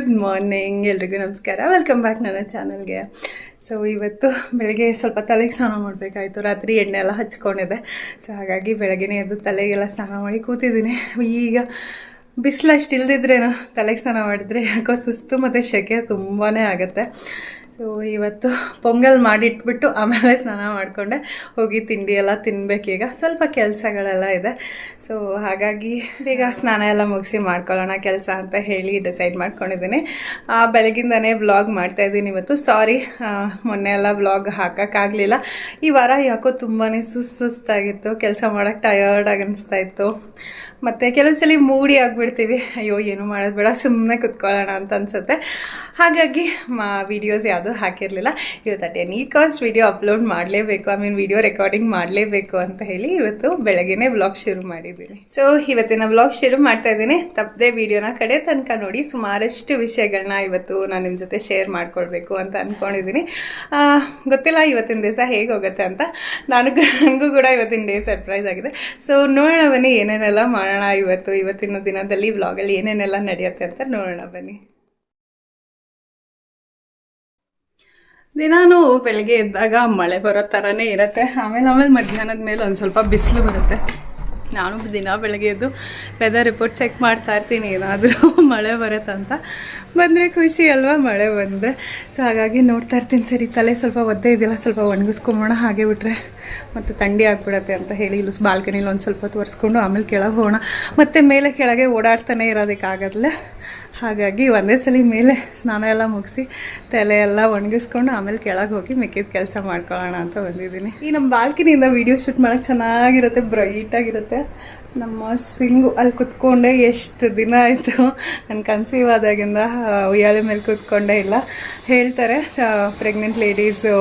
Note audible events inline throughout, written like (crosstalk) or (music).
Good morning ಎಲ್ರಿಗೂ ನಮಸ್ಕಾರ. Welcome back ನನ್ನ ಚಾನಲ್ಗೆ ಸೊ ಇವತ್ತು ಬೆಳಗ್ಗೆ ಸ್ವಲ್ಪ ತಲೆಗೆ ಸ್ನಾನ ಮಾಡಬೇಕಾಯಿತು. ರಾತ್ರಿ ಎಣ್ಣೆ ಎಲ್ಲ ಹಚ್ಕೊಂಡಿದೆ ಸೊ ಹಾಗಾಗಿ ಬೆಳಗ್ಗೆನೇ ಎದ್ದು ತಲೆಗೆಲ್ಲ ಸ್ನಾನ ಮಾಡಿ ಕೂತಿದ್ದೀನಿ. ಈಗ ಬಿಸಿಲು ಅಷ್ಟು ಇಲ್ದಿದ್ರೇನು ತಲೆಗೆ ಸ್ನಾನ ಮಾಡಿದರೆ ಯಾಕೋ ಸುಸ್ತು ಮತ್ತು ಸೆಕೆ ತುಂಬಾ ಆಗುತ್ತೆ. ಸೊ ಇವತ್ತು ಪೊಂಗಲ್ ಮಾಡಿಟ್ಬಿಟ್ಟು ಆಮೇಲೆ ಸ್ನಾನ ಮಾಡಿಕೊಂಡೆ. ಹೋಗಿ ತಿಂಡಿ ಎಲ್ಲ ತಿನ್ಬೇಕೀಗ ಸ್ವಲ್ಪ ಕೆಲಸಗಳೆಲ್ಲ ಇದೆ. ಸೊ ಹಾಗಾಗಿ ಬೇಗ ಸ್ನಾನ ಎಲ್ಲ ಮುಗಿಸಿ ಮಾಡ್ಕೊಳ್ಳೋಣ ಕೆಲಸ ಅಂತ ಹೇಳಿ ಡಿಸೈಡ್ ಮಾಡ್ಕೊಂಡಿದ್ದೀನಿ. ಆ, ಬೆಳಗಿಂದನೇ ವ್ಲಾಗ್ ಮಾಡ್ತಾ ಇದ್ದೀನಿ ಇವತ್ತು. ಸಾರಿ ಮೊನ್ನೆ ಎಲ್ಲ ವ್ಲಾಗ್ ಹಾಕೋಕ್ಕಾಗಲಿಲ್ಲ. ಈ ವಾರ ಯಾಕೋ ತುಂಬಾ ಸುಸ್ತು ಸುಸ್ತಾಗಿತ್ತು. ಕೆಲಸ ಮಾಡೋಕ್ಕೆ ಟಯರ್ಡಾಗಿ ಅನಿಸ್ತಾ ಇತ್ತು. ಮತ್ತು ಸಲ ಮೂಡಿ ಆಗಿಬಿಡ್ತೀವಿ. ಅಯ್ಯೋ, ಏನು ಮಾಡೋದು ಬೇಡ ಸುಮ್ಮನೆ ಕುತ್ಕೊಳ್ಳೋಣ ಅಂತ ಅನ್ಸುತ್ತೆ. ಹಾಗಾಗಿ ಮಾ ವಿಡಿಯೋಸ್ ಯಾವುದೂ ಹಾಕಿರಲಿಲ್ಲ. ಇವತ್ತು at any cost video upload ಮಾಡಲೇಬೇಕು ಐ ಮೀನ್ ವಿಡಿಯೋ ರೆಕಾರ್ಡಿಂಗ್ ಮಾಡಲೇಬೇಕು ಅಂತ ಹೇಳಿ ಇವತ್ತು ಬೆಳಗ್ಗೆನೇ ವ್ಲಾಗ್ ಶುರು ಮಾಡಿದ್ದೀನಿ. ಸೊ ಇವತ್ತಿನ ವ್ಲಾಗ್ ಶುರು ಮಾಡ್ತಾ ಇದ್ದೀನಿ. ತಪ್ಪದೇ ವಿಡಿಯೋನ ಕಡೆ ತನಕ ನೋಡಿ, ಸುಮಾರಷ್ಟು ವಿಷಯಗಳನ್ನ ಇವತ್ತು ನಾನು ನಿಮ್ಮ ಜೊತೆ ಶೇರ್ ಮಾಡ್ಕೊಳ್ಬೇಕು ಅಂತ ಅಂದ್ಕೊಂಡಿದ್ದೀನಿ ಗೊತ್ತಿಲ್ಲ ಇವತ್ತಿನ ದಿವಸ ಹೇಗೆ ಹೋಗುತ್ತೆ ಅಂತ. ನಾನು ನನಗೂ ಕೂಡ ಇವತ್ತಿನ ಡೇ ಸರ್ಪ್ರೈಸ್ ಆಗಿದೆ. ಸೊ ನೋಡೋಣ ಬನ್ನಿ ಏನೇನೆಲ್ಲ ಮಾಡೋಣ ಇವತ್ತು, ಇವತ್ತಿನ ದಿನದಲ್ಲಿ ವ್ಲಾಗಲ್ಲಿ ಏನೇನೆಲ್ಲ ನಡೆಯುತ್ತೆ ಅಂತ ನೋಡೋಣ ಬನ್ನಿ. ದಿನಾನು ಬೆಳಗ್ಗೆ ಎದ್ದಾಗ ಮಳೆ ಬರೋ ಥರನೇ ಇರುತ್ತೆ. ಆಮೇಲೆ ಆಮೇಲೆ ಮಧ್ಯಾಹ್ನದ ಮೇಲೆ ಒಂದು ಸ್ವಲ್ಪ ಬಿಸಿಲು ಬರುತ್ತೆ. ನಾನು ದಿನ ಬೆಳಗ್ಗೆ ಎದ್ದು ವೆದರ್ ರಿಪೋರ್ಟ್ ಚೆಕ್ ಮಾಡ್ತಾ ಇರ್ತೀನಿ, ಏನಾದರೂ ಮಳೆ ಬರುತ್ತಂತ ಬಂದರೆ ಖುಷಿ ಅಲ್ವಾ? ಮಳೆ ಬಂದರೆ. ಸೊ ಹಾಗಾಗಿ ನೋಡ್ತಾ ಇರ್ತೀನಿ ಸರಿ, ತಲೆ ಸ್ವಲ್ಪ ಒದ್ದೆ ಇದೆಯಲ್ಲ, ಸ್ವಲ್ಪ ಒಣಗಿಸ್ಕೊಂಬೋಣ, ಹಾಗೆ ಬಿಟ್ಟರೆ ಮತ್ತು ಥಂಡಿ ಆಗಿಬಿಡತ್ತೆ ಅಂತ ಹೇಳಿ, ಇಲ್ಲಿ ಬಾಲ್ಕನಿಲಿ ಒಂದು ಸ್ವಲ್ಪ ಹೊತ್ತು ಒರೆಸ್ಕೊಂಡು ಆಮೇಲೆ ಕೆಳಗೆ ಹೋಗೋಣ. ಮತ್ತು ಮೇಲೆ ಕೆಳಗೆ ಓಡಾಡ್ತಾನೆ ಇರೋದಕ್ಕಾಗಲ್ಲ. ಹಾಗಾಗಿ ಒಂದೇ ಸಲ ಮೇಲೆ ಸ್ನಾನ ಎಲ್ಲ ಮುಗಿಸಿ ತಲೆ ಎಲ್ಲ ಒಣಗಿಸ್ಕೊಂಡು ಆಮೇಲೆ ಕೆಳಗೆ ಹೋಗಿ ಮಿಕ್ಕಿದ ಕೆಲಸ ಮಾಡ್ಕೊಳ್ಳೋಣ ಅಂತ ಬಂದಿದ್ದೀನಿ. ಈ ನಮ್ಮ ಬಾಲ್ಕಿನಿಂದ ವೀಡಿಯೋ ಶೂಟ್ ಮಾಡೋಕ್ಕೆ ಚೆನ್ನಾಗಿರುತ್ತೆ ಬ್ರೈಟಾಗಿರುತ್ತೆ ನಮ್ಮ ಸ್ವಿಂಗು ಅಲ್ಲಿ ಕುತ್ಕೊಂಡೆ ಎಷ್ಟು ದಿನ ಆಯಿತು. ನಾನು ಕನ್ಸೀವ್ ಆದಾಗಿಂದ ಉಯ್ಯಾಲೆ ಮೇಲೆ ಕೂತ್ಕೊಂಡೇ ಇಲ್ಲ. ಹೇಳ್ತಾರೆ ಪ್ರೆಗ್ನೆಂಟ್ ಲೇಡೀಸು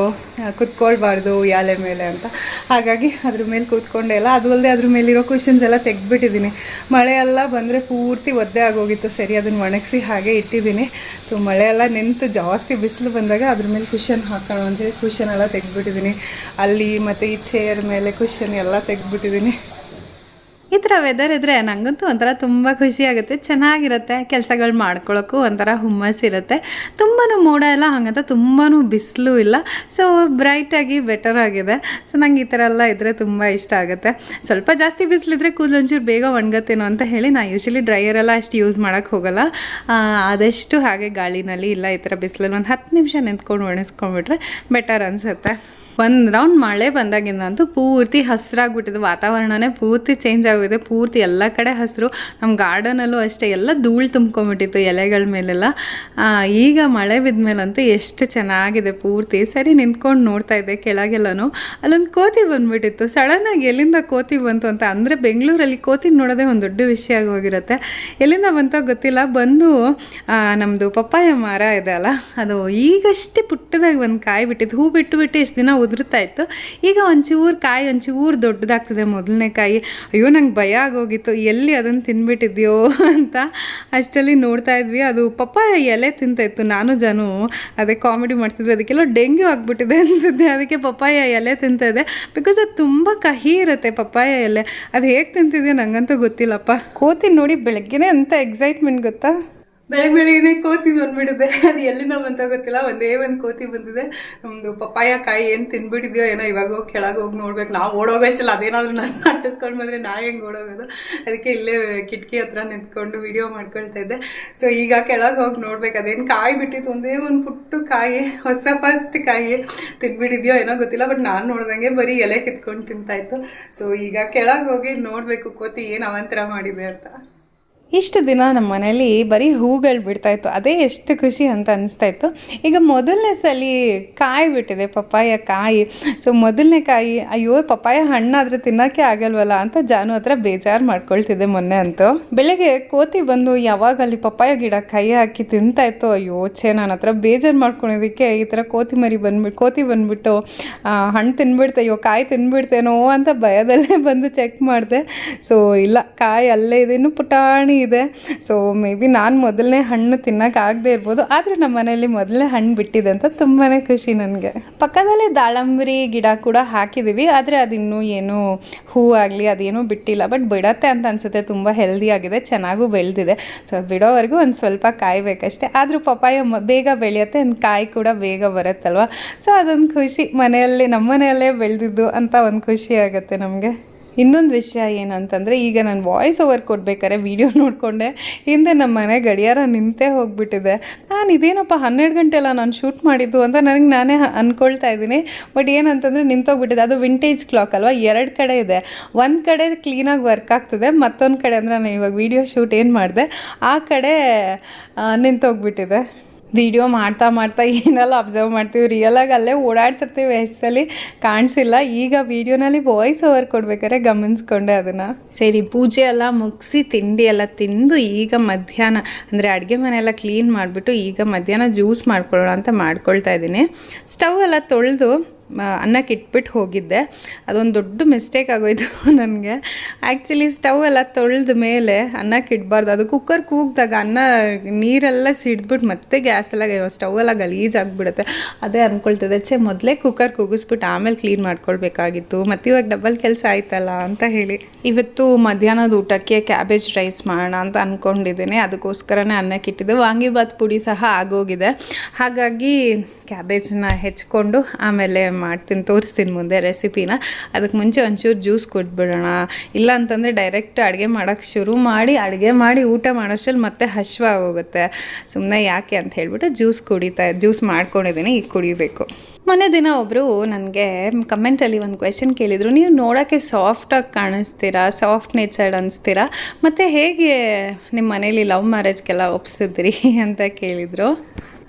ಕುತ್ಕೊಳ್ಬಾರ್ದು ಉಯ್ಯಾಲೆ ಮೇಲೆ ಅಂತ. ಹಾಗಾಗಿ ಅದ್ರ ಮೇಲೆ ಕೂತ್ಕೊಂಡೇ ಇಲ್ಲ. ಅದು ಅಲ್ಲದೆ ಅದ್ರ ಮೇಲಿರೋ ಕ್ವಶನ್ಸ್ ಎಲ್ಲ ತೆಗ್ದುಬಿಟ್ಟಿದ್ದೀನಿ. ಮಳೆ ಎಲ್ಲ ಬಂದರೆ ಪೂರ್ತಿ ಒದ್ದೆ ಆಗೋಗಿತ್ತು. ಸರಿ, ಅದನ್ನು ಒಣಗಿಸಿ ಹಾಗೆ ಇಟ್ಟಿದ್ದೀನಿ. ಸೊ ಮಳೆ ಎಲ್ಲ ನಿಂತು ಜಾಸ್ತಿ ಬಿಸಿಲು ಬಂದಾಗ ಅದ್ರ ಮೇಲೆ ಕುಷನ್ ಹಾಕೋಣ ಅಂತೇಳಿ ಕುಷನ್ ಎಲ್ಲ ತೆಗ್ದುಬಿಟ್ಟಿದ್ದೀನಿ. ಅಲ್ಲಿ ಮತ್ತು ಈ ಚೇರ್ ಮೇಲೆ ಕುಷನ್ ಎಲ್ಲ ತೆಗ್ದುಬಿಟ್ಟಿದ್ದೀನಿ. ಈ ಥರ ವೆದರ್ ಇದ್ದರೆ ನನಗಂತೂ ಒಂಥರ ತುಂಬ ಖುಷಿ ಆಗುತ್ತೆ. ಚೆನ್ನಾಗಿರುತ್ತೆ. ಕೆಲಸಗಳು ಮಾಡ್ಕೊಳ್ಳೋಕ್ಕೂ ಒಂಥರ ಹುಮ್ಮಸ್ ಇರುತ್ತೆ. ತುಂಬಾ ಮೋಡ ಎಲ್ಲ ಹಾಗಂತ ತುಂಬಾ ಬಿಸಿಲು ಇಲ್ಲ. ಸೊ ಬ್ರೈಟಾಗಿ ಬೆಟರ್ ಆಗಿದೆ. ಸೊ ನಂಗೆ ಈ ಥರ ಎಲ್ಲ ಇದ್ದರೆ ತುಂಬ ಇಷ್ಟ ಆಗುತ್ತೆ. ಸ್ವಲ್ಪ ಜಾಸ್ತಿ ಬಿಸಿಲಿದ್ರೆ ಕೂದಲೊಂಚೂರು ಬೇಗ ಒಣಗತ್ತೇನೋ ಅಂತ ಹೇಳಿ ನಾನು ಯೂಶಲಿ ಡ್ರೈಯರೆಲ್ಲ ಅಷ್ಟು ಯೂಸ್ ಮಾಡೋಕ್ಕೆ ಹೋಗಲ್ಲ. ಆದಷ್ಟು ಹಾಗೆ ಗಾಳಿನಲ್ಲಿ ಇಲ್ಲ ಈ ಥರ ಬಿಸಿಲಲ್ಲಿ ಒಂದು ಹತ್ತು ನಿಮಿಷ ನಿಂತ್ಕೊಂಡು ಒಣಗಿಸ್ಕೊಂಡ್ಬಿಟ್ರೆ ಬೆಟರ್ ಅನಿಸುತ್ತೆ. ಒಂದು ರೌಂಡ್ ಮಳೆ ಬಂದಾಗಿಂದಂತೂ ಪೂರ್ತಿ ಹಸಿರಾಗ್ಬಿಟ್ಟಿದೆ. ವಾತಾವರಣನೇ ಪೂರ್ತಿ ಚೇಂಜ್ ಆಗಿದೆ ಪೂರ್ತಿ ಎಲ್ಲ ಕಡೆ ಹಸಿರು. ನಮ್ಮ ಗಾರ್ಡನಲ್ಲೂ ಅಷ್ಟೇ ಎಲ್ಲ ಧೂಳು ತುಂಬ್ಕೊಂಬಿಟ್ಟಿತ್ತು ಎಲೆಗಳ ಮೇಲೆಲ್ಲ. ಈಗ ಮಳೆ ಬಿದ್ದ ಮೇಲಂತೂ ಎಷ್ಟು ಚೆನ್ನಾಗಿದೆ ಪೂರ್ತಿ. ಸರಿ, ನಿಂತ್ಕೊಂಡು ನೋಡ್ತಾ ಇದ್ದೆ ಕೆಳಗೆಲ್ಲನೂ. ಅಲ್ಲೊಂದು ಕೋತಿ ಬಂದ್ಬಿಟ್ಟಿತ್ತು. ಸಡನ್ನಾಗಿ ಎಲ್ಲಿಂದ ಕೋತಿ ಬಂತು ಅಂತ ಅಂದರೆ ಬೆಂಗಳೂರಲ್ಲಿ ಕೋತಿ ನೋಡೋದೇ ಒಂದು ದೊಡ್ಡ ವಿಷಯ ಆಗೋಗಿರುತ್ತೆ ಎಲ್ಲಿಂದ ಬಂತೋ ಗೊತ್ತಿಲ್ಲ. ಬಂದು ನಮ್ಮದು ಪಪ್ಪಾಯ ಮರ ಇದೆ ಅಲ್ಲ, ಅದು ಈಗಷ್ಟೇ ಪುಟ್ಟದಾಗಿ ಒಂದು ಕಾಯಿ ಬಿಟ್ಟಿತ್ತು. ಹೂ ಬಿಟ್ಟು ಬಿಟ್ಟು ಎಷ್ಟು ದಿನ ಉದುರ್ತಾ ಇತ್ತು ಈಗ ಒಂಚೂರು ಕಾಯಿ ಒಂಚೂರು ದೊಡ್ಡದಾಗ್ತಿದೆ ಮೊದಲನೇ ಕಾಯಿ. ಅಯ್ಯೋ, ನಂಗೆ ಭಯ ಆಗೋಗಿತ್ತು. ಎಲ್ಲಿ ಅದನ್ನು ತಿನ್ಬಿಟ್ಟಿದ್ಯೋ ಅಂತ ಅಷ್ಟರಲ್ಲಿ ನೋಡ್ತಾ ಇದ್ವಿ. ಅದು ಪಪ್ಪ ಎಲೆ ತಿಂತಾಯಿತ್ತು ನಾನು, ಜಾನು. ಅದೇ ಕಾಮಿಡಿ ಮಾಡ್ತಿದ್ವಿ ಅದಕ್ಕೆಲ್ಲ ಡೆಂಗ್ಯೂ ಆಗಿಬಿಟ್ಟಿದೆ ಅನಿಸುತ್ತೆ. ಅದಕ್ಕೆ ಪಪ್ಪಾಯ ಎಲೆ ತಿಂತಾ ಇದೆ. ಬಿಕಾಸ್ ಅದು ತುಂಬ ಕಹಿ ಇರುತ್ತೆ ಪಪ್ಪಾಯ ಎಲೆ. ಅದು ಹೇಗೆ ತಿಂತಿದ್ಯೋ ನಂಗಂತೂ ಗೊತ್ತಿಲ್ಲಪ್ಪ. ಕೋತಿ ನೋಡಿ ಬೆಳಗ್ಗೆನೇ ಅಂತ ಎಕ್ಸೈಟ್ಮೆಂಟ್ ಗೊತ್ತಾ? ಬೆಳಗ್ಗೆ ಬೆಳಗ್ಗೆ ಕೋತಿ ಬಂದ್ಬಿಟ್ಟಿದೆ ಅದು ಎಲ್ಲಿಂದ ಬಂತ ಗೊತ್ತಿಲ್ಲ, ಒಂದೇ ಒಂದು ಕೋತಿ ಬಂದಿದೆ. ನಮ್ದು ಪಪ್ಪಾಯ ಕಾಯಿ ಏನು ತಿನ್ಬಿಟ್ಟಿದ್ಯೋ ಏನೋ ಇವಾಗ ಹೋಗಿ ಕೆಳಗೆ ಹೋಗಿ ನೋಡ್ಬೇಕು. ನಾವು ಓಡೋಗೋಷ್ಟಲ್ಲ, ಅದೇನಾದ್ರೂ ನಾನು ಅಟ್ಟಿಸ್ಕೊಂಡು ಬಂದರೆ ನಾ ಹೆಂಗೆ ಓಡೋಗೋದು? ಅದಕ್ಕೆ ಇಲ್ಲೇ ಕಿಟಕಿ ಹತ್ರ ನಿಂತ್ಕೊಂಡು ವಿಡಿಯೋ ಮಾಡ್ಕೊಳ್ತಾ ಇದ್ದೆ. ಸೊ ಈಗ ಕೆಳಗೆ ಹೋಗಿ ನೋಡ್ಬೇಕು. ಅದೇನು ಕಾಯಿ ಬಿಟ್ಟಿತ್ತು, ಒಂದೇ ಒಂದು ಪುಟ್ಟು ಕಾಯಿ, ಹೊಸ ಫಸ್ಟ್ ಕಾಯಿ ತಿನ್ಬಿಟ್ಟಿದ್ಯೋ ಏನೋ ಗೊತ್ತಿಲ್ಲ ಬಟ್ ನಾನು ನೋಡ್ದಂಗೆ ಬರೀ ಎಲೆ ಕಿತ್ಕೊಂಡು ತಿಂತಾಯಿತ್ತು ಸೊ ಈಗ ಕೆಳಗೆ ಹೋಗಿ ನೋಡಬೇಕು ಕೋತಿ ಏನು ಅವಂತರ ಮಾಡಿದೆ ಅಂತ. ಇಷ್ಟು ದಿನ ನಮ್ಮ ಮನೇಲಿ ಬರೀ ಹೂಗಳು ಬಿಡ್ತಾ ಇತ್ತು. ಅದೇ ಎಷ್ಟು ಖುಷಿ ಅಂತ ಅನಿಸ್ತಾ ಇತ್ತು. ಈಗ ಮೊದಲನೇ ಸಲ ಕಾಯಿ ಬಿಟ್ಟಿದೆ, ಪಪ್ಪಾಯ ಕಾಯಿ. ಸೊ ಮೊದಲನೇ ಕಾಯಿ, ಅಯ್ಯೋ, ಪಪ್ಪಾಯ ಹಣ್ಣಾದರೆ ತಿನ್ನೋಕ್ಕೆ ಆಗಲ್ವಲ್ಲ ಅಂತ ಜಾನು ಹತ್ರ ಬೇಜಾರು ಮಾಡ್ಕೊಳ್ತಿದ್ದೆ ಮೊನ್ನೆ ಅಂತೂ. ಬೆಳಗ್ಗೆ ಕೋತಿ ಬಂದು ಯಾವಾಗ ಅಲ್ಲಿ ಪಪ್ಪಾಯ ಗಿಡ ಕೈ ಹಾಕಿ ತಿಂತಾ ಇತ್ತು, ಅಯ್ಯೋ, ಛೇ, ನಾನು ಹತ್ರ ಬೇಜಾರು ಮಾಡ್ಕೊಳೋದಕ್ಕೆ ಈ ಥರ ಕೋತಿ ಮರಿ ಬಂದ್ಬಿಟ್ಟು ಕೋತಿ ಬಂದುಬಿಟ್ಟು ಹಣ್ಣು ತಿನ್ಬಿಡ್ತೆ, ಅಯ್ಯೋ, ಕಾಯಿ ತಿನ್ಬಿಡ್ತೇನೋ ಅಂತ ಭಯದಲ್ಲೇ ಬಂದು ಚೆಕ್ ಮಾಡಿದೆ. ಸೊ ಇಲ್ಲ, ಕಾಯಿ ಅಲ್ಲೇ ಇದೇನು ಪುಟಾಣಿ ಇದೆ. ಸೊ ಮೇ ಬಿ ನಾನು ಮೊದಲನೇ ಹಣ್ಣು ತಿನ್ನೋಕ್ಕಾಗದೇ ಇರ್ಬೋದು, ಆದರೆ ನಮ್ಮ ಮನೆಯಲ್ಲಿ ಮೊದಲನೇ ಹಣ್ಣು ಬಿಟ್ಟಿದೆ ಅಂತ ತುಂಬಾ ಖುಷಿ ನನಗೆ. ಪಕ್ಕದಲ್ಲೇ ದಾಳಂಬರಿ ಗಿಡ ಕೂಡ ಹಾಕಿದ್ದೀವಿ ಆದರೆ ಅದಿನ್ನೂ ಏನು ಹೂ ಆಗಲಿ ಅದೇನೂ ಬಿಟ್ಟಿಲ್ಲ. ಬಟ್ ಬಿಡತ್ತೆ ಅಂತ ಅನಿಸುತ್ತೆ, ತುಂಬ ಹೆಲ್ದಿ ಆಗಿದೆ, ಚೆನ್ನಾಗೂ ಬೆಳೆದಿದೆ. ಸೊ ಬಿಡೋವರೆಗೂ ಒಂದು ಸ್ವಲ್ಪ ಕಾಯಬೇಕಷ್ಟೆ ಆದರೂ ಪಪ್ಪಾಯ ಬೇಗ ಬೆಳೆಯುತ್ತೆ, ಒಂದು ಕಾಯಿ ಕೂಡ ಬೇಗ ಬರುತ್ತಲ್ವ? ಸೊ ಅದೊಂದು ಖುಷಿ. ಮನೆಯಲ್ಲಿ ನಮ್ಮ ಮನೆಯಲ್ಲೇ ಬೆಳೆದಿದ್ದು ಅಂತ ಒಂದು ಖುಷಿ ಆಗುತ್ತೆ ನಮಗೆ. ಇನ್ನೊಂದು ವಿಷಯ ಏನಂತಂದರೆ, ಈಗ ನಾನು ವಾಯ್ಸ್ ಓವರ್ ಕೊಡ್ಬೇಕಾದ್ರೆ ವೀಡಿಯೋ (laughs) ನೋಡಿಕೊಂಡೆ, ಹಿಂದೆ ನಮ್ಮ ಮನೆ ಗಡಿಯಾರ ನಿಂತೇ ಹೋಗಿಬಿಟ್ಟಿದೆ. ನಾನು ಇದೇನಪ್ಪ ಹನ್ನೆರಡು ಗಂಟೆಲ್ಲ ನಾನು ಶೂಟ್ ಮಾಡಿದ್ದು ಅಂತ ನನಗೆ ನಾನೇ ಅಂದ್ಕೊಳ್ತಾ ಇದ್ದೀನಿ. ಬಟ್ ಏನಂತಂದರೆ ನಿಂತೋಗ್ಬಿಟ್ಟಿದೆ. ಅದು ವಿಂಟೇಜ್ ಕ್ಲಾಕ್ ಅಲ್ವಾ? ಎರಡು ಕಡೆ ಇದೆ. ಒಂದು ಕಡೆ ಕ್ಲೀನಾಗಿ ವರ್ಕ್ ಆಗ್ತದೆ, ಮತ್ತೊಂದು ಕಡೆ ಅಂದರೆ ನಾನು ಇವಾಗ ವೀಡಿಯೋ ಶೂಟ್ ಏನು ಮಾಡಿದೆ, ಆ ಕಡೆ ನಿಂತೋಗ್ಬಿಟ್ಟಿದೆ. ವಿಡಿಯೋ ಮಾಡ್ತಾ ಮಾಡ್ತಾ ಏನೆಲ್ಲ ಅಬ್ಸರ್ವ್ ಮಾಡ್ತೀವಿ. ರಿಯಲಾಗಿ ಅಲ್ಲೇ ಓಡಾಡ್ತಿರ್ತೀವಿ. ಎಷ್ಟಲ್ಲಿ ಕಾಣಿಸಿಲ್ಲ. ಈಗ ವಿಡಿಯೋನಲ್ಲಿ ವಾಯ್ಸ್ ಓವರ್ ಕೊಡ್ಬೇಕಾದ್ರೆ ಗಮನಿಸ್ಕೊಂಡೆ ಅದನ್ನು. ಸರಿ, ಪೂಜೆ ಎಲ್ಲ ಮುಗಿಸಿ ತಿಂಡಿ ಎಲ್ಲ ತಿಂದು ಈಗ ಮಧ್ಯಾಹ್ನ, ಅಂದರೆ ಅಡುಗೆ ಮನೆಯೆಲ್ಲ ಕ್ಲೀನ್ ಮಾಡಿಬಿಟ್ಟು ಈಗ ಮಧ್ಯಾಹ್ನ ಜ್ಯೂಸ್ ಮಾಡ್ಕೊಳ್ಳೋಣ ಅಂತ ಮಾಡ್ಕೊಳ್ತಾ ಇದ್ದೀನಿ. ಸ್ಟವ್ ಎಲ್ಲ ತೊಳೆದು ಅನ್ನಕ್ಕೆ ಇಟ್ಬಿಟ್ಟು ಹೋಗಿದ್ದೆ. ಅದೊಂದು ದೊಡ್ಡ ಮಿಸ್ಟೇಕ್ ಆಗೋಯ್ತು ನನಗೆ. ಆ್ಯಕ್ಚುಲಿ ಸ್ಟವ್ ಎಲ್ಲ ತೊಳೆದ ಮೇಲೆ ಅನ್ನಕ್ಕೆ ಇಡಬಾರ್ದು. ಅದು ಕುಕ್ಕರ್ ಕೂಗಿದಾಗ ಅನ್ನ ನೀರೆಲ್ಲ ಸಿಡ್ಬಿಟ್ಟು ಮತ್ತೆ ಗ್ಯಾಸ್ ಎಲ್ಲ ಸ್ಟವ್ ಎಲ್ಲ ಗಲೀಜಾಗ್ಬಿಡುತ್ತೆ ಅದೇ ಅಂದ್ಕೊಳ್ತದೆ ಚೆ ಮೊದಲೇ ಕುಕ್ಕರ್ ಕೂಗಿಸ್ಬಿಟ್ಟು ಆಮೇಲೆ ಕ್ಲೀನ್ ಮಾಡ್ಕೊಳ್ಬೇಕಾಗಿತ್ತು. ಮತ್ತು ಇವಾಗ ಡಬಲ್ ಕೆಲಸ ಆಯ್ತಲ್ಲ ಅಂತ ಹೇಳಿ. ಇವತ್ತು ಮಧ್ಯಾಹ್ನದ ಊಟಕ್ಕೆ ಕ್ಯಾಬೇಜ್ ರೈಸ್ ಮಾಡೋಣ ಅಂತ ಅಂದ್ಕೊಂಡಿದ್ದೀನಿ ಅದಕ್ಕೋಸ್ಕರನೇ ಅನ್ನಕ್ಕೆ ಇಟ್ಟಿದ್ದೆ. ವಾಂಗಿಬಾತ್ ಪುಡಿ ಸಹ ಆಗೋಗಿದೆ. ಹಾಗಾಗಿ ಕ್ಯಾಬೇಜ್ನ ಹೆಚ್ಕೊಂಡು ಆಮೇಲೆ ಮಾಡ್ತೀನಿ, ತೋರಿಸ್ತೀನಿ ಮುಂದೆ ರೆಸಿಪಿನ. ಅದಕ್ಕೆ ಮುಂಚೆ ಒಂಚೂರು ಜ್ಯೂಸ್ ಕೊಟ್ಬಿಡೋಣ. ಇಲ್ಲ ಅಂತಂದರೆ ಡೈರೆಕ್ಟ್ ಅಡುಗೆ ಮಾಡೋಕ್ಕೆ ಶುರು ಮಾಡಿ, ಅಡುಗೆ ಮಾಡಿ ಊಟ ಮಾಡೋಷ್ಟರಲ್ಲಿ ಮತ್ತೆ ಹಶ್ವಾಗೋಗುತ್ತೆ ಸುಮ್ಮನೆ ಯಾಕೆ ಅಂತ ಹೇಳ್ಬಿಟ್ಟು ಜ್ಯೂಸ್ ಕುಡಿತಾ, ಜ್ಯೂಸ್ ಮಾಡ್ಕೊಂಡಿದ್ದೀನಿ, ಈಗ ಕುಡಿಬೇಕು. ಮೊನ್ನೆ ದಿನ ಒಬ್ಬರು ನನಗೆ ಕಮೆಂಟಲ್ಲಿ ಒಂದು ಕ್ವೆಶನ್ ಕೇಳಿದರು, ನೀವು ನೋಡೋಕ್ಕೆ ಸಾಫ್ಟಾಗಿ ಕಾಣಿಸ್ತೀರಾ? ಸಾಫ್ಟ್ ನೇಚರ್ಡ್ ಅನಿಸ್ತೀರಾ? ಮತ್ತು ಹೇಗೆ ನಿಮ್ಮ ಮನೇಲಿ ಲವ್ ಮ್ಯಾರೇಜ್ಗೆಲ್ಲ ಒಪ್ಸಿದ್ರಿ? ಅಂತ ಕೇಳಿದರು.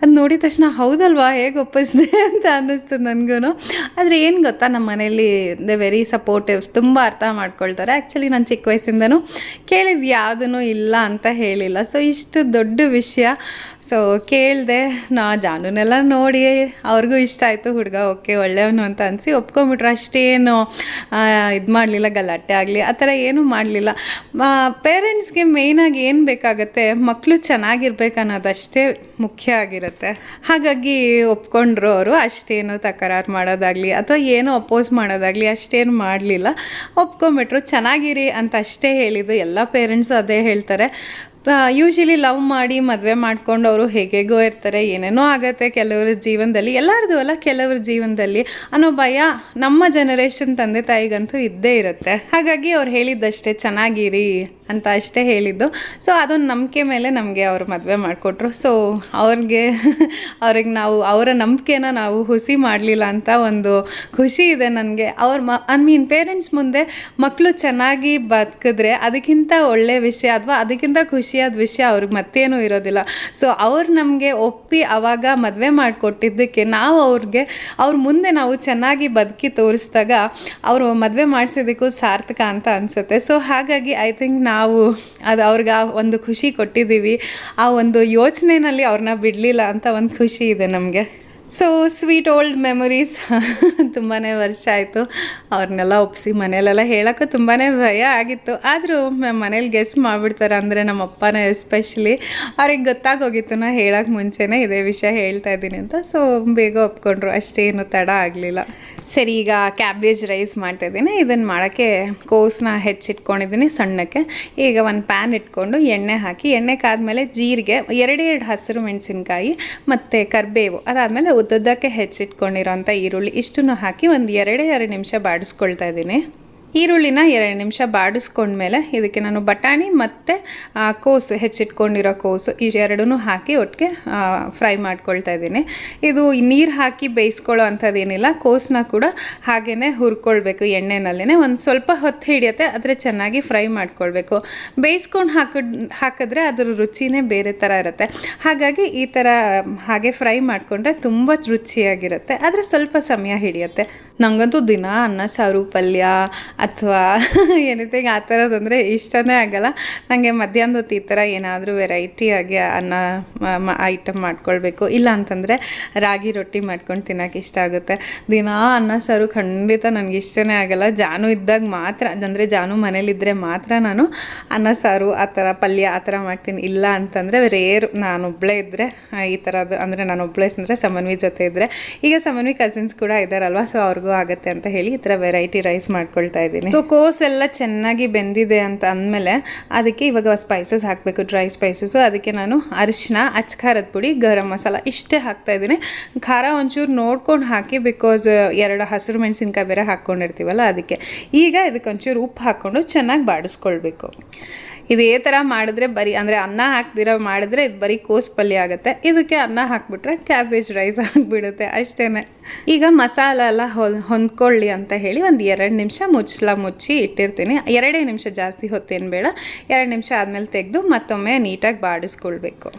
ಅದು ನೋಡಿದ ತಕ್ಷಣ ಹೌದಲ್ವಾ? ಹೇಗೆ ಒಪ್ಪಿಸಿದೆ (laughs) ಅಂತ ಅನ್ನಿಸ್ತು ನನಗೂ ಆದರೆ ಏನು ಗೊತ್ತಾ ನಮ್ಮ ಮನೇಲಿ ದೆ ವೆರಿ ಸಪೋರ್ಟಿವ್, ತುಂಬ ಅರ್ಥ ಮಾಡ್ಕೊಳ್ತಾರೆ. ಆ್ಯಕ್ಚುಲಿ ನಾನು ಚಿಕ್ಕ ವಯಸ್ಸಿಂದನೂ ಕೇಳಿದ್ದು ಯಾವುದೂ ಇಲ್ಲ ಅಂತ ಹೇಳಿಲ್ಲ. ಸೊ ಇಷ್ಟು ದೊಡ್ಡ ವಿಷಯ ಸೊ ಕೇಳಿದೆ, ನಾ ಜಾನುನೆಲ್ಲ ನೋಡಿ ಅವ್ರಿಗೂ ಇಷ್ಟ ಆಯಿತು, ಹುಡುಗ ಓಕೆ, ಒಳ್ಳೆಯವನು ಅಂತ ಅನಿಸಿ ಒಪ್ಕೊಂಬಿಟ್ರು. ಅಷ್ಟೇನು ಇದು ಮಾಡಲಿಲ್ಲ, ಗಲಾಟೆ ಆಗಲಿ, ಆ ಥರ ಏನೂ ಮಾಡಲಿಲ್ಲ. ಪೇರೆಂಟ್ಸ್ಗೆ ಮೇಯ್ನಾಗಿ ಏನು ಬೇಕಾಗುತ್ತೆ ಮಕ್ಕಳು ಚೆನ್ನಾಗಿರ್ಬೇಕು ಅನ್ನೋದಷ್ಟೇ ಮುಖ್ಯ ಆಗಿರುತ್ತೆ. ಹಾಗಾಗಿ ಒಪ್ಕೊಂಡ್ರು ಅವರು, ಅಷ್ಟೇನು ತಕರಾರು ಮಾಡೋದಾಗಲಿ, ಅಥವಾ ಏನೋ ಅಪೋಸ್ ಮಾಡೋದಾಗಲಿ, ಅಷ್ಟೇನು ಮಾಡಲಿಲ್ಲ. ಒಪ್ಕೊಂಬಿಟ್ರು, ಚೆನ್ನಾಗಿರಿ ಅಂತ ಅಷ್ಟೇ ಹೇಳಿದ್ದು. ಎಲ್ಲ ಪೇರೆಂಟ್ಸು ಅದೇ ಹೇಳ್ತಾರೆ. ಯೂಶಲಿ ಲವ್ ಮಾಡಿ ಮದುವೆ ಮಾಡಿಕೊಂಡು ಅವರು ಹೇಗೆಗೋ ಇರ್ತಾರೆ, ಏನೇನೋ ಆಗುತ್ತೆ ಕೆಲವ್ರ ಜೀವನದಲ್ಲಿ, ಎಲ್ಲರದು ಅಲ್ಲ ಕೆಲವ್ರ ಜೀವನದಲ್ಲಿ. ಅನ್ನೋ ಭಯ ನಮ್ಮ ಜನರೇಷನ್ ತಂದೆ ತಾಯಿಗಂತೂ ಇದ್ದೇ ಇರುತ್ತೆ. ಹಾಗಾಗಿ ಅವ್ರು ಹೇಳಿದ್ದಷ್ಟೇ ಚೆನ್ನಾಗಿರಿ ಅಂತ ಅಷ್ಟೇ ಹೇಳಿದ್ದು. ಸೊ ಅದೊಂದು ನಂಬಿಕೆ ಮೇಲೆ ನಮಗೆ ಅವರು ಮದುವೆ ಮಾಡಿಕೊಟ್ರು. ಸೊ ಅವ್ರಿಗೆ ಅವ್ರಿಗೆ ನಾವು, ಅವರ ನಂಬಿಕೆನ ನಾವು ಹುಸಿ ಮಾಡಲಿಲ್ಲ ಅಂತ ಒಂದು ಖುಷಿ ಇದೆ ನನಗೆ. ಅವ್ರ ಮ ಐ ಮೀನ್ ಪೇರೆಂಟ್ಸ್ ಮುಂದೆ ಮಕ್ಕಳು ಚೆನ್ನಾಗಿ ಬದುಕಿದ್ರೆ ಅದಕ್ಕಿಂತ ಒಳ್ಳೆಯ ವಿಷಯ ಅಥವಾ ಅದಕ್ಕಿಂತ ಖುಷಿಯಾದ ವಿಷಯ ಅವ್ರಿಗೆ ಮತ್ತೇನೂ ಇರೋದಿಲ್ಲ. ಸೊ ಅವ್ರು ನಮಗೆ ಒಪ್ಪಿ ಅವಾಗ ಮದುವೆ ಮಾಡಿಕೊಟ್ಟಿದ್ದಕ್ಕೆ ನಾವು ಅವ್ರಿಗೆ, ಅವ್ರ ಮುಂದೆ ನಾವು ಚೆನ್ನಾಗಿ ಬದುಕಿ ತೋರಿಸಿದಾಗ ಅವರು ಮದುವೆ ಮಾಡಿಸೋದಕ್ಕೂ ಸಾರ್ಥಕ ಅಂತ ಅನಿಸುತ್ತೆ. ಸೊ ಹಾಗಾಗಿ ಐ ಥಿಂಕ್ ನಾವು ಅದು ಅವ್ರಿಗೆ ಆ ಒಂದು ಖುಷಿ ಕೊಟ್ಟಿದ್ದೀವಿ. ಆ ಒಂದು ಯೋಚನೆಯಲ್ಲಿ ಅವ್ರನ್ನ ಬಿಡಲಿಲ್ಲ ಅಂತ ಒಂದು ಖುಷಿ ಇದೆ ನಮಗೆ. ಸೊ ಸ್ವೀಟ್ ಓಲ್ಡ್ ಮೆಮೊರೀಸ್ ತುಂಬಾ ವರ್ಷ ಆಯಿತು. ಅವ್ರನ್ನೆಲ್ಲ ಒಪ್ಪಿಸಿ ಮನೇಲೆಲ್ಲ ಹೇಳೋಕ್ಕೂ ತುಂಬಾ ಭಯ ಆಗಿತ್ತು. ಆದರೂ ಮನೇಲಿ ಗೆಸ್ಟ್ ಮಾಡಿಬಿಡ್ತಾರೆ ಅಂದರೆ ನಮ್ಮ ಅಪ್ಪನೇ ಎಸ್ಪೆಷಲಿ ಅವ್ರಿಗೆ ಗೊತ್ತಾಗೋಗಿತ್ತು. ನಾ ಹೇಳೋಕ್ಕೆ ಮುಂಚೆನೇ ಇದೇ ವಿಷಯ ಹೇಳ್ತಾ ಇದ್ದೀನಿ ಅಂತ. ಸೊ ಬೇಗ ಒಪ್ಕೊಂಡ್ರು. ಅಷ್ಟೇನು ತಡ ಆಗಲಿಲ್ಲ. ಸರಿ, ಈಗ ಕ್ಯಾಬೇಜ್ ರೈಸ್ ಮಾಡ್ತಾಯಿದ್ದೀನಿ ಇದನ್ನು ಮಾಡೋಕ್ಕೆ ಕೋಸನ್ನ ಹೆಚ್ಚಿಟ್ಕೊಂಡಿದ್ದೀನಿ ಸಣ್ಣಕ್ಕೆ. ಈಗ ಒಂದು ಪ್ಯಾನ್ ಇಟ್ಕೊಂಡು ಎಣ್ಣೆ ಹಾಕಿ, ಎಣ್ಣೆ ಕಾದ್ಮೇಲೆ ಜೀರಿಗೆ ಎರಡೆರಡು ಎರಡು ಹಸಿರು ಮೆಣಸಿನ್ಕಾಯಿ ಮತ್ತು ಕರಿಬೇವು ಅದಾದಮೇಲೆ ಉದ್ದದ್ದಕ್ಕೆ ಹೆಚ್ಚಿಟ್ಕೊಂಡಿರೋಂಥ ಈರುಳ್ಳಿ ಇಷ್ಟನ್ನು ಹಾಕಿ ಒಂದು ಎರಡೇ ಎರಡು ನಿಮಿಷ ಬಾಡಿಸ್ಕೊಳ್ತಾ ಇದ್ದೀನಿ. ಈರುಳ್ಳಿನ ಎರಡು ನಿಮಿಷ ಬಾಡಿಸ್ಕೊಂಡ್ಮೇಲೆ ಇದಕ್ಕೆ ನಾನು ಬಟಾಣಿ ಮತ್ತು ಕೋಸು, ಹೆಚ್ಚಿಟ್ಕೊಂಡಿರೋ ಕೋಸು, ಈ ಎರಡೂ ಹಾಕಿ ಒಟ್ಟಿಗೆ ಫ್ರೈ ಮಾಡ್ಕೊಳ್ತಾ ಇದ್ದೀನಿ. ಇದು ನೀರು ಹಾಕಿ ಬೇಯಿಸ್ಕೊಳ್ಳೋ ಅಂಥದ್ದೇನಿಲ್ಲ ಕೋಸನ್ನ ಕೂಡ ಹಾಗೇ ಹುರ್ಕೊಳ್ಬೇಕು ಎಣ್ಣೆನಲ್ಲೇ ಒಂದು ಸ್ವಲ್ಪ ಹೊತ್ತು ಹಿಡಿಯುತ್ತೆ, ಆದರೆ ಚೆನ್ನಾಗಿ ಫ್ರೈ ಮಾಡ್ಕೊಳ್ಬೇಕು. ಬೇಯಿಸ್ಕೊಂಡು ಹಾಕಿದ್, ಹಾಕಿದ್ರೆ ಅದರ ರುಚಿನೇ ಬೇರೆ ಥರ ಇರುತ್ತೆ. ಹಾಗಾಗಿ ಈ ಥರ ಹಾಗೆ ಫ್ರೈ ಮಾಡಿಕೊಂಡ್ರೆ ತುಂಬ ರುಚಿಯಾಗಿರುತ್ತೆ, ಆದರೆ ಸ್ವಲ್ಪ ಸಮಯ ಹಿಡಿಯುತ್ತೆ. ನನಗಂತೂ ದಿನ ಅನ್ನ, ಸಾರು, ಪಲ್ಯ ಅಥವಾ (laughs) ಎನಿಥಿಂಗ್ ಆ ಥರದಂದರೆ ಇಷ್ಟನೇ ಆಗಲ್ಲ. ನನಗೆ ಮಧ್ಯಾಹ್ನದ ಹೊತ್ತು ಈ ಥರ ಏನಾದರೂ ವೆರೈಟಿಯಾಗಿ ಅನ್ನ ಐಟಮ್ ಮಾಡ್ಕೊಳ್ಬೇಕು. ಇಲ್ಲ ಅಂತಂದರೆ ರಾಗಿ ರೊಟ್ಟಿ ಮಾಡ್ಕೊಂಡು ತಿನ್ನೋಕೆ ಇಷ್ಟ ಆಗುತ್ತೆ. ದಿನ ಅನ್ನ, ಸಾರು ಖಂಡಿತ ನನಗೆ ಇಷ್ಟನೇ ಆಗಲ್ಲ. ಜಾನು ಇದ್ದಾಗ ಮಾತ್ರ, ಅಂದರೆ ಜಾನು ಮನೇಲಿದ್ದರೆ ಮಾತ್ರ ನಾನು ಅನ್ನ, ಸಾರು ಆ ಥರ ಪಲ್ಯ ಆ ಥರ ಮಾಡ್ತೀನಿ. ಇಲ್ಲ ಅಂತಂದರೆ ರೇರ್ ನಾನೊಬ್ಬಳೇ ಇದ್ದರೆ ಈ ಥರದ್ದು ಅಂದರೆ ನಾನು ಒಬ್ಬಳೇ ಅಂದರೆ ಸಮನ್ವಿ ಜೊತೆ ಇದ್ದರೆ ಈಗ ಸಮನ್ವಿ ಕಸಿನ್ಸ್ ಕೂಡ ಇದ್ದಾರಲ್ವ ಸೊ ಅವ್ರಿಗೂ ಆಗುತ್ತೆ ಅಂತ ಹೇಳಿ ಈ ಥರ ವೆರೈಟಿ ರೈಸ್ ಮಾಡ್ಕೊಳ್ತಾ ಇದ್ದೀನಿ. ಸೊ ಕೋಸ್ ಎಲ್ಲ ಚೆನ್ನಾಗಿ ಬೆಂದಿದೆ ಅಂತ ಅಂದಮೇಲೆ ಅದಕ್ಕೆ ಇವಾಗ ಸ್ಪೈಸಸ್ ಹಾಕಬೇಕು ಡ್ರೈ ಸ್ಪೈಸಸ್ಸು ಅದಕ್ಕೆ ನಾನು ಅರಿಶಿನ ಅಚ್ಕಾರದ ಪುಡಿ, ಗರಂ ಮಸಾಲ ಇಷ್ಟೇ ಹಾಕ್ತಾ ಇದ್ದೀನಿ. ಖಾರ ಒಂಚೂರು ನೋಡ್ಕೊಂಡು ಹಾಕಿ ಬಿಕಾಸ್ ಎರಡು ಹಸಿರು ಮೆಣಸಿನ್ಕಾಯಿ ಬೇರೆ ಹಾಕ್ಕೊಂಡಿರ್ತೀವಲ್ಲ ಅದಕ್ಕೆ. ಈಗ ಇದಕ್ಕೆ ಒಂಚೂರು ಉಪ್ಪು ಹಾಕ್ಕೊಂಡು ಚೆನ್ನಾಗಿ ಬಾಡಿಸ್ಕೊಳ್ಬೇಕು. ಇದೇ ಥರ ಮಾಡಿದ್ರೆ ಬರೀ, ಅಂದರೆ ಅನ್ನ ಹಾಕ್ದಿರೋ ಮಾಡಿದ್ರೆ ಇದು ಬರೀ ಕೋಸ್ ಪಲ್ಯ ಆಗುತ್ತೆ. ಇದಕ್ಕೆ ಅನ್ನ ಹಾಕ್ಬಿಟ್ರೆ ಕ್ಯಾಬೇಜ್ ರೈಸ್ ಆಗಿಬಿಡುತ್ತೆ ಅಷ್ಟೇ ಈಗ ಮಸಾಲ ಎಲ್ಲ ಹೊಂದ್ಕೊಳ್ಳಿ ಅಂತ ಹೇಳಿ ಒಂದು ಎರಡು ನಿಮಿಷ ಮುಚ್ಚಲ ಮುಚ್ಚಿ ಇಟ್ಟಿರ್ತೀನಿ. ಎರಡೇ ನಿಮಿಷ ಜಾಸ್ತಿ ಹೊತ್ತೇನು ಬೇಡ. ಎರಡು ನಿಮಿಷ ಆದಮೇಲೆ ತೆಗೆದು ಮತ್ತೊಮ್ಮೆ ನೀಟಾಗಿ ಬಾಡಿಸ್ಕೊಳ್ಬೇಕು.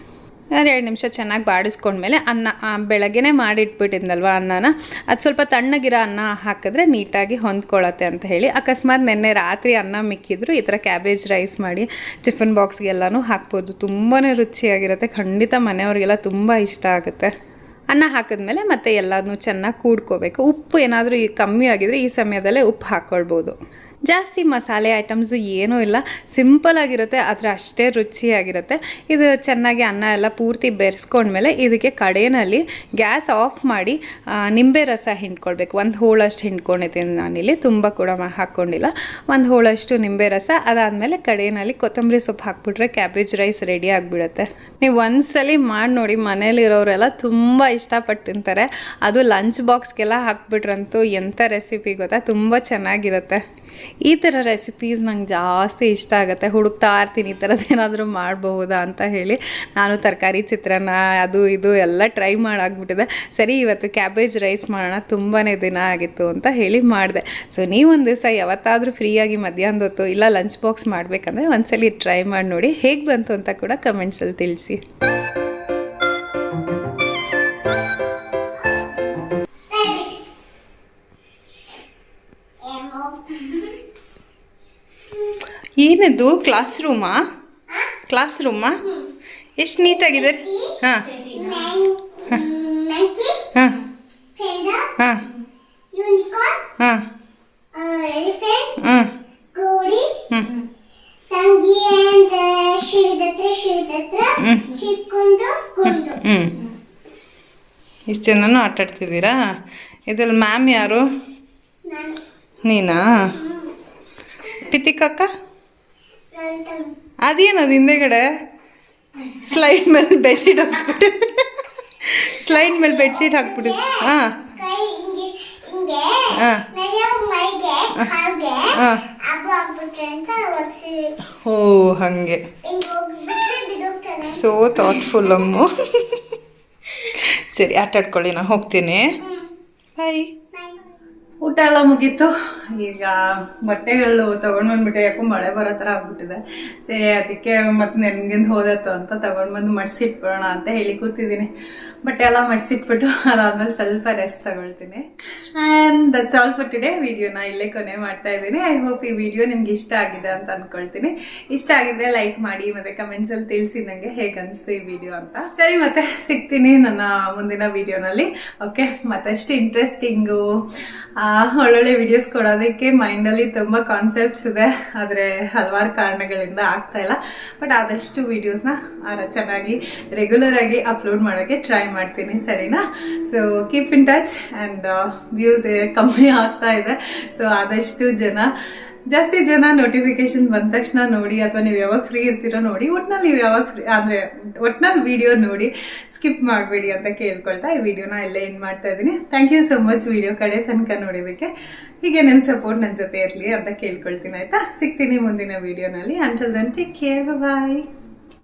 ಎರಡು ನಿಮಿಷ ಚೆನ್ನಾಗಿ ಬಾಡಿಸ್ಕೊಂಡ್ಮೇಲೆ ಅನ್ನ ಬೆಳಗ್ಗೆನೇ ಮಾಡಿಟ್ಬಿಟ್ಟಿದ್ನಲ್ವ ಅನ್ನನ. ಅದು ಸ್ವಲ್ಪ ತಣ್ಣಗಿರೋ ಅನ್ನ ಹಾಕಿದ್ರೆ ನೀಟಾಗಿ ಹೊಂದ್ಕೊಳ್ಳತ್ತೆ ಅಂತ ಹೇಳಿ. ಅಕಸ್ಮಾತ್ ನಿನ್ನೆ ರಾತ್ರಿ ಅನ್ನ ಮಿಕ್ಕಿದ್ರು. ಈ ಥರ ಕ್ಯಾಬೇಜ್ ರೈಸ್ ಮಾಡಿ ಟಿಫಿನ್ ಬಾಕ್ಸ್ಗೆಲ್ಲನೂ ಹಾಕ್ಬೋದು. ತುಂಬಾ ರುಚಿಯಾಗಿರುತ್ತೆ. ಖಂಡಿತ ಮನೆಯವ್ರಿಗೆಲ್ಲ ತುಂಬ ಇಷ್ಟ ಆಗುತ್ತೆ. ಅನ್ನ ಹಾಕಿದ್ಮೇಲೆ ಮತ್ತೆ ಎಲ್ಲದನ್ನೂ ಚೆನ್ನಾಗಿ ಕೂಡ್ಕೋಬೇಕು. ಉಪ್ಪು ಏನಾದರೂ ಈ ಕಮ್ಮಿ ಆಗಿದ್ರೆ ಈ ಸಮಯದಲ್ಲೇ ಉಪ್ಪು ಹಾಕ್ಕೊಳ್ಬೋದು ಜಾಸ್ತಿ ಮಸಾಲೆ ಐಟಮ್ಸು ಏನೂ ಇಲ್ಲ. ಸಿಂಪಲ್ ಆಗಿರುತ್ತೆ, ಆದರೆ ಅಷ್ಟೇ ರುಚಿಯಾಗಿರುತ್ತೆ. ಇದು ಚೆನ್ನಾಗಿ ಅನ್ನ ಎಲ್ಲ ಪೂರ್ತಿ ಬೆರೆಸ್ಕೊಂಡ್ಮೇಲೆ ಇದಕ್ಕೆ ಕಡೆಯಲ್ಲಿ ಗ್ಯಾಸ್ ಆಫ್ ಮಾಡಿ ನಿಂಬೆ ರಸ ಹಿಂಡ್ಕೊಳ್ಬೇಕು. ಒಂದು ಹೋಳಷ್ಟು ಹಿಂಡ್ಕೊಂಡಿದ್ದೀನಿ ನಾನಿಲ್ಲಿ, ತುಂಬ ಕೂಡ ಹಾಕ್ಕೊಂಡಿಲ್ಲ. ಒಂದು ಹೋಳಷ್ಟು ನಿಂಬೆ ರಸ, ಅದಾದಮೇಲೆ ಕಡೆಯಲ್ಲಿ ಕೊತ್ತಂಬರಿ ಸೊಪ್ಪು ಹಾಕ್ಬಿಟ್ರೆ ಕ್ಯಾಬೇಜ್ ರೈಸ್ ರೆಡಿ ಆಗಿಬಿಡುತ್ತೆ. ನೀವು ಒಂದ್ಸಲಿ ಮಾಡಿ ನೋಡಿ, ಮನೇಲಿರೋರೆಲ್ಲ ತುಂಬ ಇಷ್ಟಪಟ್ಟು ತಿಂತಾರೆ. ಅದು ಲಂಚ್ ಬಾಕ್ಸ್ಗೆಲ್ಲ ಹಾಕ್ಬಿಟ್ರಂತೂ ಎಂಥ ರೆಸಿಪಿ ಗೊತ್ತಾ? ತುಂಬ ಚೆನ್ನಾಗಿರುತ್ತೆ. ಈ ಥರ ರೆಸಿಪೀಸ್ ನಂಗೆ ಜಾಸ್ತಿ ಇಷ್ಟ ಆಗುತ್ತೆ. ಹುಡುಕ್ತಾ ಇರ್ತೀನಿ. ಈ ಥರದ್ದು ಏನಾದರೂ ಮಾಡಬಹುದಾ ಅಂತ ಹೇಳಿ ನಾನು ತರಕಾರಿ, ಚಿತ್ರಾನ್ನ, ಅದು ಇದು ಎಲ್ಲ ಟ್ರೈ ಮಾಡಾಕ್ಬಿಟ್ಟಿದೆ ಸರಿ, ಇವತ್ತು ಕ್ಯಾಬೇಜ್ ರೈಸ್ ಮಾಡೋಣ. ತುಂಬಾ ದಿನ ಆಗಿತ್ತು ಅಂತ ಹೇಳಿ ಮಾಡಿದೆ. ಸೊ ನೀವೊಂದು ದಿವಸ ಯಾವತ್ತಾದರೂ ಫ್ರೀಯಾಗಿ ಮಧ್ಯಾಹ್ನದ ಹೊತ್ತು ಇಲ್ಲ ಲಂಚ್ ಬಾಕ್ಸ್ ಮಾಡಬೇಕಂದ್ರೆ ಒಂದ್ಸಲಿ ಟ್ರೈ ಮಾಡಿ ನೋಡಿ. ಹೇಗೆ ಬಂತು ಅಂತ ಕೂಡ ಕಮೆಂಟ್ಸಲ್ಲಿ ತಿಳಿಸಿ. ಇದು ಕ್ಲಾಸ್ರೂಮಾ ಕ್ಲಾಸ್ ರೂಮಾ ಎಷ್ಟು ನೀಟಾಗಿದೆ? ಹಾಂ. ಹಾಂ. ಹಾಂ. ಹಾಂ. ಹಾಂ. ಹಾಂ ಹ್ಞೂ ಇದ್ರಲ್ಲಿ ಮ್ಯಾಮ್ ಯಾರು? ನೀನಾ. ಪಿತಿಕಕ್ಕ ಅದೇನದು ಹಿಂದೆಗಡೆ? ಸ್ಲೈಡ್ ಮೇಲೆ ಬೆಡ್ಶೀಟ್ ಹಾಕ್ಸ್ಬಿಟ್ಟು. ಸ್ಲೈಡ್ ಮೇಲೆ ಬೆಡ್ಶೀಟ್ ಹಾಕ್ಬಿಟ್ಟು. ಹಾಂ. ಓ ಹಾಗೆ. So thoughtful Ammu. ಸರಿ ಆಟಾಡ್ಕೊಳ್ಳಿ ನಾ ನಾನು ಹೋಗ್ತೀನಿ ಬಾಯ್ ಊಟ ಎಲ್ಲ ಮುಗೀತು. ಈಗ ಬಟ್ಟೆಗಳು ತಗೊಂಡ್ ಬಂದ್ಬಿಟ್ಟೆ ಯಾಕೋ ಮಳೆ ಬರೋ ಥರ ಆಗ್ಬಿಟ್ಟಿದೆ. ಸರಿ ಅದಕ್ಕೆ ಮತ್ತೆ ನೆನ್ಗಿಂದ ಹೋದತ್ತು ಅಂತ ತಗೊಂಡ್ ಬಂದು ಮಡ್ಸಿಟ್ಬಿಡೋಣ ಅಂತ ಹೇಳಿ ಕೂತಿದ್ದೀನಿ. ಬಟ್ಟೆ ಎಲ್ಲ ಮಡ್ಸಿಟ್ಬಿಟ್ಟು ಅದಾದ್ಮೇಲೆ ಸ್ವಲ್ಪ ರೆಸ್ಟ್ ತಗೊಳ್ತೀನಿ. And that's all for today ವಿಡಿಯೋನ ಇಲ್ಲೇ ಕೊನೆ ಮಾಡ್ತಾ ಇದ್ದೀನಿ. ಐ ಹೋಪ್ ಈ ವಿಡಿಯೋ ನಿಮ್ಗೆ ಇಷ್ಟ ಆಗಿದೆ ಅಂತ ಅಂದ್ಕೊಳ್ತೀನಿ ಇಷ್ಟ ಆಗಿದ್ರೆ ಲೈಕ್ ಮಾಡಿ, ಮತ್ತೆ ಕಮೆಂಟ್ಸಲ್ಲಿ ತಿಳಿಸಿ ನಂಗೆ ಹೇಗೆ ಅನಿಸ್ತು ಈ ವಿಡಿಯೋ ಅಂತ. ಸರಿ, ಮತ್ತೆ ಸಿಗ್ತೀನಿ ನನ್ನ ಮುಂದಿನ ವಿಡಿಯೋನಲ್ಲಿ. ಓಕೆ ಮತ್ತಷ್ಟು ಇಂಟ್ರೆಸ್ಟಿಂಗು ಒಳ್ಳೊಳ್ಳೆ ವಿಡಿಯೋಸ್ ಕೊಡೋದಕ್ಕೆ ಮೈಂಡಲ್ಲಿ ತುಂಬ ಕಾನ್ಸೆಪ್ಟ್ಸ್ ಇದೆ. ಆದರೆ ಹಲವಾರು ಕಾರಣಗಳಿಂದ ಆಗ್ತಾ ಇಲ್ಲ. ಬಟ್ ಆದಷ್ಟು ವಿಡಿಯೋಸ್ನ ಚೆನ್ನಾಗಿ ರೆಗ್ಯುಲರ್ ಆಗಿ ಅಪ್ಲೋಡ್ ಮಾಡೋಕ್ಕೆ ಟ್ರೈ ಮಾಡ್ತೀನಿ, ಸರಿನಾ? So keep in touch and views ಕಮ್ಮಿ ಆಗ್ತಾ ಇದೆ. ಸೊ ಆದಷ್ಟು ಜನ ಜಾಸ್ತಿ ಜನ ನೋಟಿಫಿಕೇಶನ್ ಬಂದ ತಕ್ಷಣ ನೋಡಿ, ಅಥವಾ ನೀವು ಯಾವಾಗ ಫ್ರೀ ಇರ್ತೀರೋ ನೋಡಿ, ಒಟ್ನಲ್ಲಿ ನೀವು ಯಾವಾಗ ಫ್ರೀ ಅಂದರೆ ಒಟ್ನಲ್ಲಿ ವಿಡಿಯೋ ನೋಡಿ ಸ್ಕಿಪ್ ಮಾಡಬೇಡಿ ಅಂತ ಕೇಳ್ಕೊಳ್ತಾ ಈ ವಿಡಿಯೋನ ಎಲ್ಲ ಏನು ಮಾಡ್ತಾ ಇದ್ದೀನಿ. Thank you so much video ಕಡೆ ತನಕ ನೋಡಿದ್ದಕ್ಕೆ. ಹೀಗೆ ನಿಮ್ಮ ಸಪೋರ್ಟ್ ನನ್ನ ಜೊತೆ ಇರಲಿ ಅಂತ ಕೇಳ್ಕೊಳ್ತೀನಿ, ಆಯ್ತಾ? ಸಿಗ್ತೀನಿ ಮುಂದಿನ ವಿಡಿಯೋನಲ್ಲಿ until then take care bye